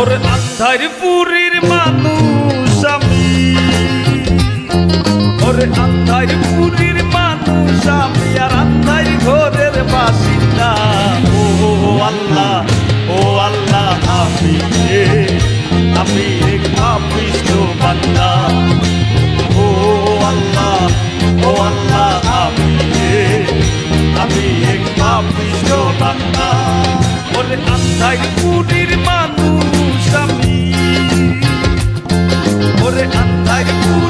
ওর আন্ধার পুরীর মানুষ আমি। ওরে আন্ধার পুরীর মানুষ আমি আর আন্ধার ঘরের বাসিন্দা। ও, আল্লাহ ও, আল্লাহ, আমি আমি এক পাপিষ্ঠ বান্দা। ও, আল্লাহ ও, আল্লাহ, আমি আমি এক পাপিষ্ঠ বান্দা। ওরে আন্ধার পুরীর মানুষ আন্ধার পুরীর মানুষ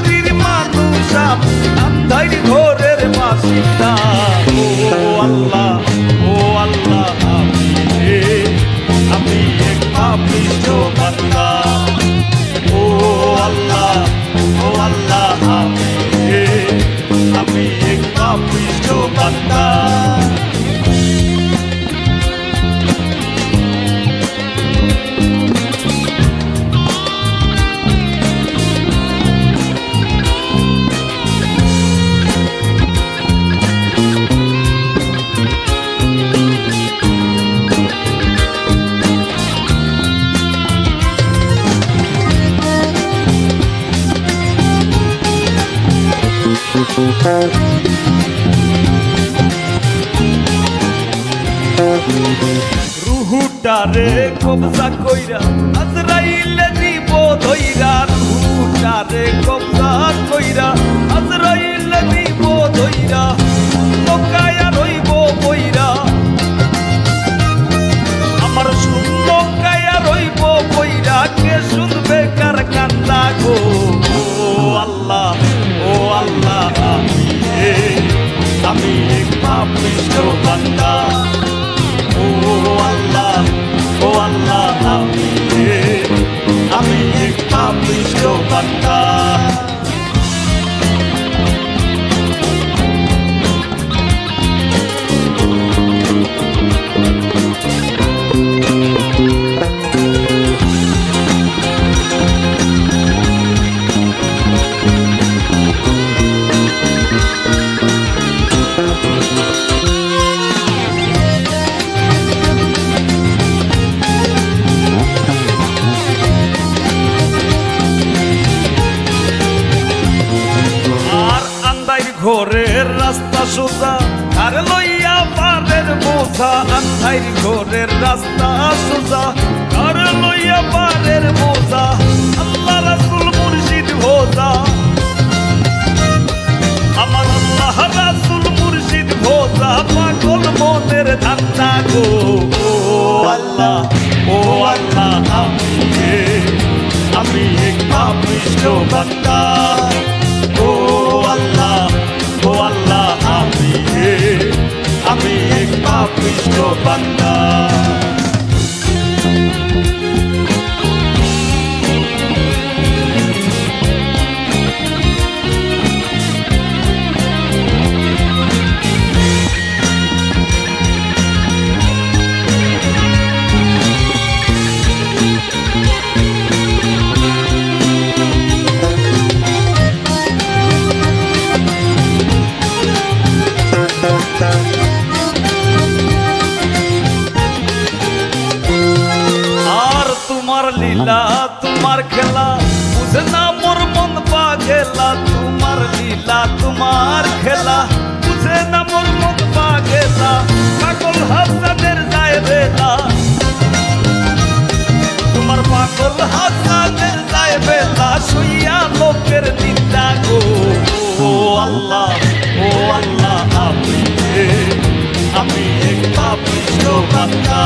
রুহুটারে কবজা কইরা আজরাইলে দিব ধইরা রুহুটারে কবজা কইরা ঘরের রাস্তা সোজা, আর লইয়া পারের বোঝা আন্দাই ঘরের রাস্তা সোজা, আর লইয়া পারের বোঝা, আল্লাহ রাসুল মুর্শিদ ভোজা। আমার আল্লাহ রাসুল মুর্শিদ ভোজা, পাগল মনের ধান্দা গো। ও আল্লাহ ও আল্লাহ, আমি আমি এক বান্দা। লীলা তোমার খেলা বুঝে না মোর মন পাগেলা, তোমার লীলা, তোমার খেলা বুঝে না মোর মন পাগেলা, পাগল হাসানের যায় বেলা। তোমার পাগল হাসানের যায় বেলা, শুইয়া লোকের নিন্দা গো। ও আল্লাহ ও আল্লাহ, আমি আমি এক পাপিষ্ঠ বান্দা।